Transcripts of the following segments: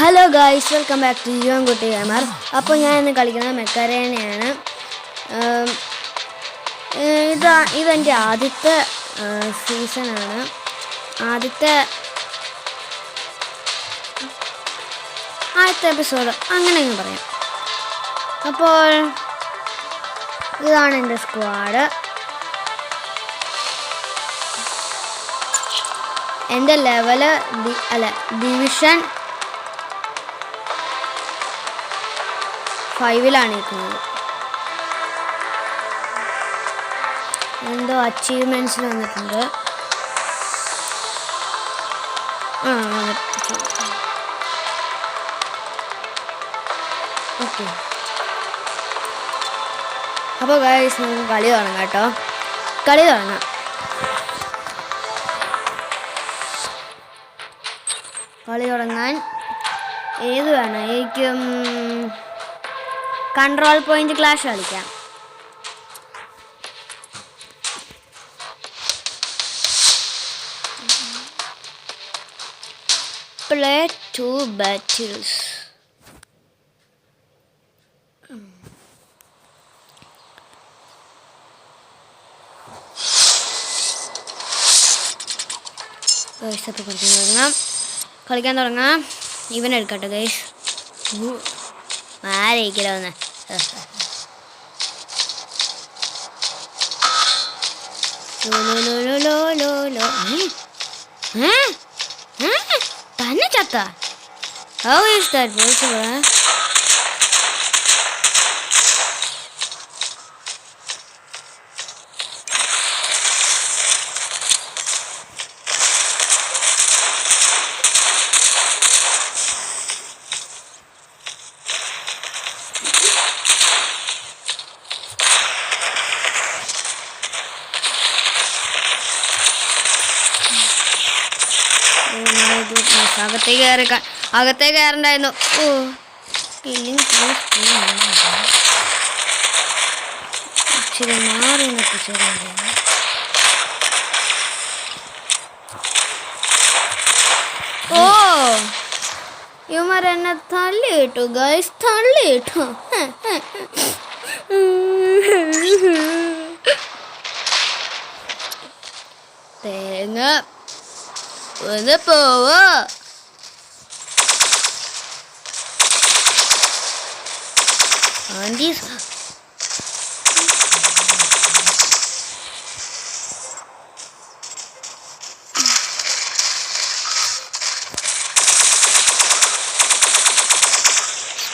Hello guys welcome back to Yuvan Kutty gamer അപ്പോൾ ഞാൻ ഇന്ന് കളിക്കുന്നത് മെക്കരേനയാണ്. ഇത് ഇതാ ഇതെന്റെ ആദ്യത്തെ സീസണാണ്. ആദ്യത്തെ ആദ്യത്തെ എപ്പിസോഡ്. അങ്ങനെ അങ്ങ് പറയാം. അപ്പോൾ ഇതാണ് എന്റെ സ്ക്വാഡ്. എന്റെ ലെവൽ അല്ല ഡിവിഷൻ ഫൈവിലാണ് നിൽക്കുന്നത് എന്തോ അച്ചീവ്മെന്റ്സിൽ വന്നിട്ടുണ്ട്. ആ ഓക്കെ. അപ്പോൾ ഗൈസ് നമുക്ക് കളി തുടങ്ങാം കേട്ടോ. കളി തുടങ്ങാം. കളി തുടങ്ങാൻ ഏത് വേണം? എനിക്കും കൺട്രോൾ പോയിന്റ് ക്ലാഷ് കളിക്കാം. പ്ലേ ടു ബാറ്റിൽസ് ഗൈസ് അപ്പോൾ കളിക്കാൻ തുടങ്ങാം. കളിക്കാൻ തുടങ്ങാം. ഇവൻ എടുക്കട്ടെ ഗൈസ് ആരയിക്കലോ ഒന്ന് തന്നെ ചത്ത. How is that goodness. അകത്തേക്ക് കയറി അകത്തേക്ക് കയറണ്ടായിരുന്നു. ഓ കില്ലിങ് ഇച്ചിരി മാറി നിന്നിട്ട് ഓ ഇവന്മാർ എന്നെ തള്ളിയിട്ടു. ഗൈസ് തള്ളിയിട്ടു வந்து போவோம் ஆண்டி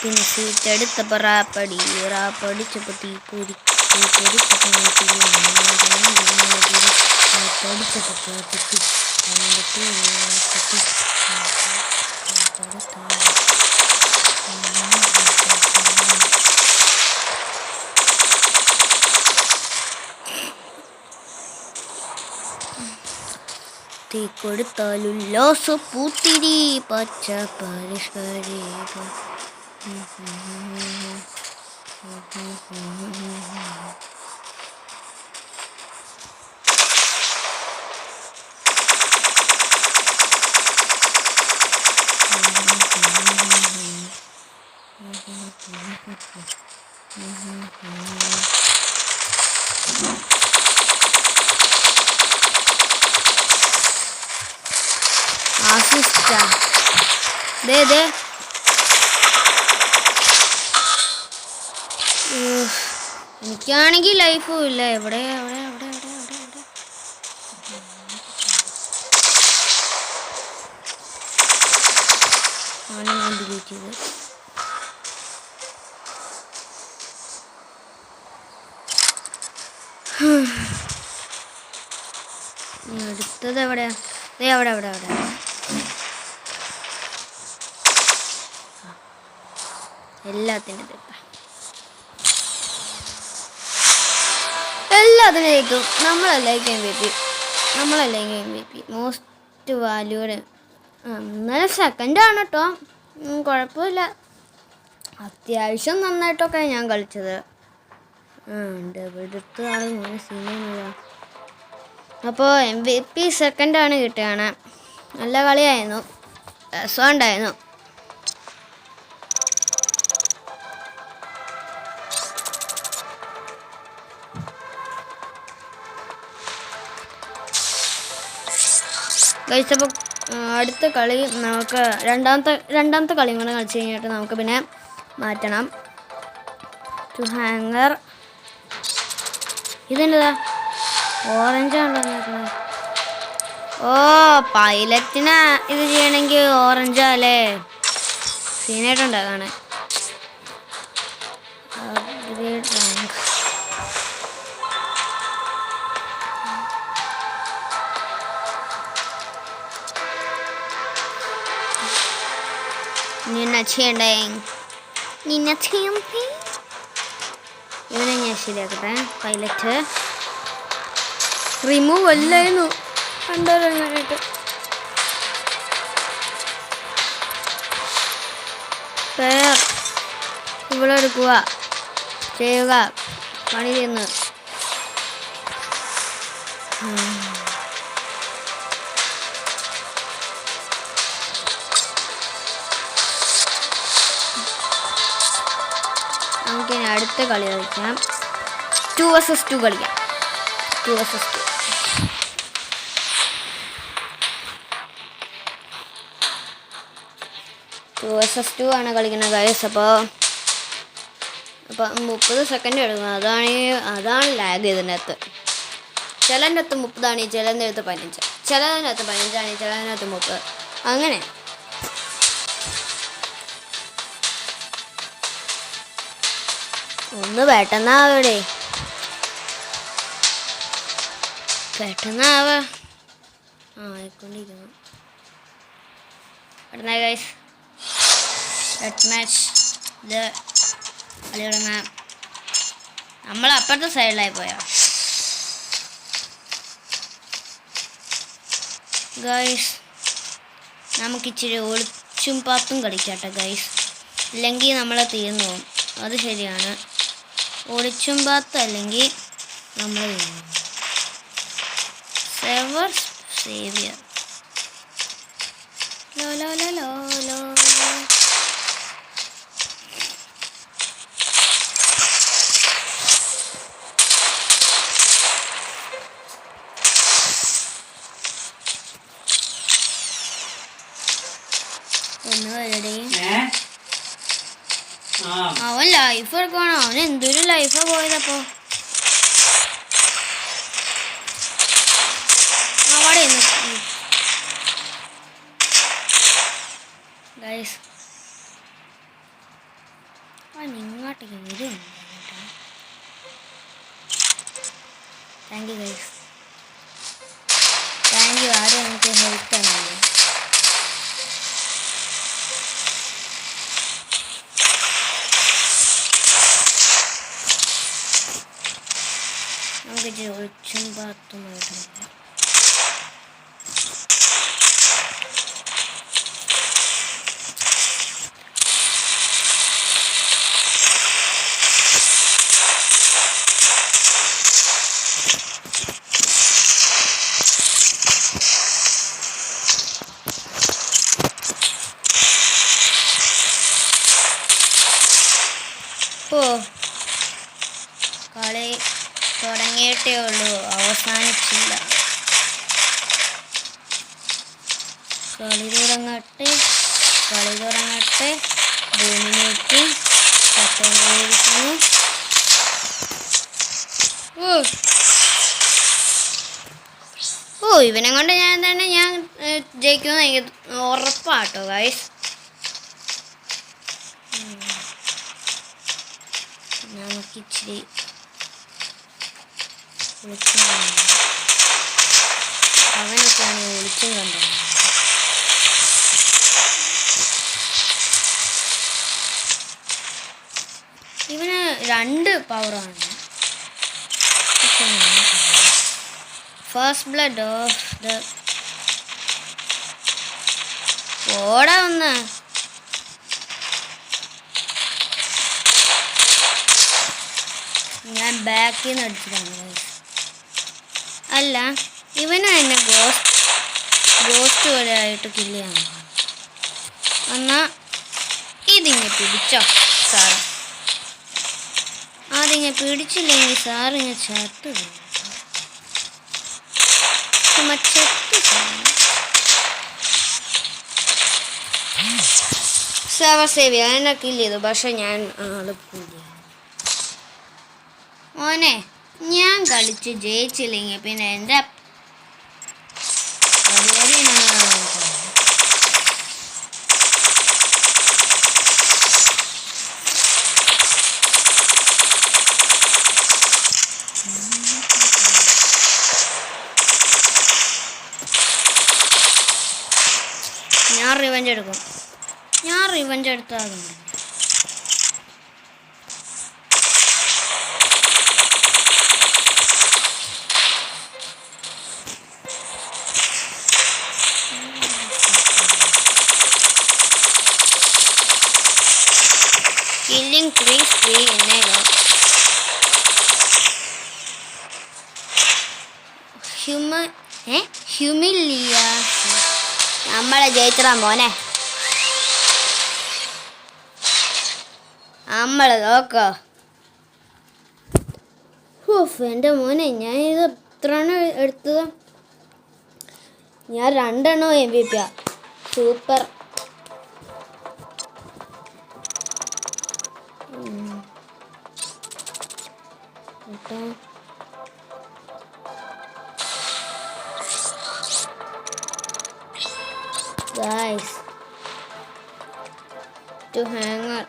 பின்சு தடுத்த பராப்படி ராப்படி சப்பத்தி பூரி தடுத்த பராப்படி കൊടുത്താലുല്ലാസ പൂത്തിരി പച്ച പരിഷ്കരി ആസിസ്റ്റ. ദേ ദേ. എനിക്കാണെങ്കിൽ ലൈഫും ഇല്ല. എവിടെ എവിടെ എവിടെ എവിടെ ആണ് ഞാൻ ഡിലീറ്റ് ചെയ്ത് അടുത്തത് എവിടെയാ? ദേ അവിടെ അവിടെ അവിടെ. എല്ലാത്തിന്റെ തെപ്പ എല്ലാത്തിനും ജയിക്കും നമ്മളല്ലായിരിക്കും M V P നമ്മളല്ലായിരിക്കും M V P most valued ഇന്നലെ സെക്കൻഡാണ് കേട്ടോ കുഴപ്പമില്ല. അത്യാവശ്യം നന്നായിട്ടൊക്കെ ഞാൻ കളിച്ചത്. ഡബിൾ ഡെത്താണ് മൂന്ന് സീനില്ല അപ്പോൾ എം വി പി സെക്കൻഡാണ് കിട്ടുകയാണ്. നല്ല കളിയായിരുന്നു. രസമുണ്ടായിരുന്നു. കഴിച്ചപ്പോൾ അടുത്ത കളി നമുക്ക് രണ്ടാമത്തെ രണ്ടാമത്തെ കളിയും കൂടെ കളിച്ച് കഴിഞ്ഞിട്ട് നമുക്ക് പിന്നെ മാറ്റണം. ടു ഹാങ്ങർ ഇതെന്താ? ഓറഞ്ചാണല്ലോ ഓ പൈലറ്റിന് ഇത് ചെയ്യണമെങ്കിൽ ഓറഞ്ചാ അല്ലേ സീനായിട്ടുണ്ട് നിന്ന ചെയ്യണ്ടേ നിന്ന ചെയ്യണ്ടേ ഇവനെ ഞാൻ ശരിയാക്കട്ടെ. പൈലറ്റ് റിമൂവ് അല്ലായിരുന്നു. കണ്ടോട്ട് പേർ ഇവിടെ എടുക്കുക. ചെയ്യുക. പണി ചെയ്യുന്നു അടുത്ത കളി കളിക്കാം. ടു വേഴ്സസ് ടു കളിക്കാം. Two versus two two versus two ആണ് കളിക്കുന്നത് ഗൈസ് അപ്പോൾ അപ്പം മുപ്പത് സെക്കൻഡ് എടുക്കും. അതാണ് അതാണ് ലാഗ് ഇതിനകത്ത് ചിലന്റെ അകത്ത് മുപ്പതാണ് ചിലന്റെ അടുത്ത് പതിനഞ്ച്. ചിലതിനകത്ത് പതിനഞ്ചാണ് ചിലതിനകത്ത് മുപ്പത്. അങ്ങനെ. ഒന്ന് പെട്ടെന്നാവടെ. പെട്ടെന്നാവ. ആ ആയിക്കൊണ്ടിരിക്കുന്നു പെട്ടെന്നായി ഗൈസ് മാച്ച് ഇത് കളി നമ്മൾ അപ്പുറത്തെ സൈഡിലായി പോയാ? ഗൈസ് നമുക്ക് ഇച്ചിരി ഒളിച്ചും പാത്തും കളിക്കാട്ടെ ഗൈസ് ഇല്ലെങ്കിൽ നമ്മളെ തീർന്നു പോകും. അത് ശരിയാണ്. ഒളിച്ചും പാത്ത് അല്ലെങ്കിൽ നമ്മൾ സേവർ സേവിയർ ലോ ലോ ലോ ലോ ലോ ലോ ഒന്ന് വരടേ ഏ? ആ അവൻ ലൈഫ് എടുക്കണം അവന് എന്തൊരു ലൈഫാ പോയതപ്പോ അവിടെ വരും thank you guys thank you ആരും എനിക്ക് ഹെൽപ്പ് തന്നില്ല നമുക്ക് ഇച്ചിരി ഒളിച്ചും പാത്തുമായിട്ടുണ്ട് ഓ കളി തുടങ്ങിയിട്ടേ ഉള്ളൂ അവസാനിച്ചില്ല. കളി തുടങ്ങട്ടെ കളി തുടങ്ങട്ടെ ഡോമിനേറ്റ് പത്തോണ്ടിരിക്കുന്നു ഓ ഇവനെ കൊണ്ട് ഞാൻ തന്നെ ഞാൻ ജയിക്കുമെന്ന് എനിക്ക് ഉറപ്പാട്ടോ ഗൈസ് നമുക്കിച്ചിരി വിളിച്ചും കണ്ടു അവനൊക്കെയാണ് വിളിച്ചും കണ്ടത് ഇവന് രണ്ട് പവറാണ് ഫസ്റ്റ് ബ്ലഡ് ഓടാ ഒന്ന്. ഞാൻ ബാക്കിൽ നിന്ന് guys. അല്ല ഇവന് തന്നെ ഗോസ്റ്റ് ഗോസ്റ്റ് പോലെ ആയിട്ട് കില്ല് ചെയ്യണം എന്നാ ഇതിങ്ങനെ പിടിച്ചോ സാർ അതിങ്ങെ പിടിച്ചില്ലെങ്കിൽ സാറിങ്ങെ ചത്തു ചുമ ചത്തു സെവർ സേവ് ചെയ്യാൻ കില്ല് ചെയ്തു. പക്ഷെ ഞാൻ ആൾ കൂടി മോനെ ഞാൻ കളിച്ച് ജയിച്ചില്ലെങ്കിൽ പിന്നെ എന്റെ ഞാൻ റിവഞ്ച് എടുക്കും. ഞാൻ റിവഞ്ച് എടുത്താൽ മതി. Killing trees free ഹ്യൂമ ഏ ഹ്യൂമിലിയ നമ്മളെ ജയിച്ചടാ മോനെ. നമ്മൾ നോക്കോ. ഓഫ് എന്റെ മോനെ ഞാൻ ഇത് എത്രയാണ് എടുത്തത്? ഞാൻ രണ്ടെണ്ണോ എം വി പിയാ സൂപ്പർ. കേട്ടോ guys to hang hanger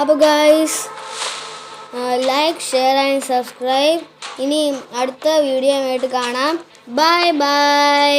അപ്പോൾ guys like share and subscribe ഇനി അടുത്ത വീഡിയോ ആയിട്ട് കാണാം. Bye bye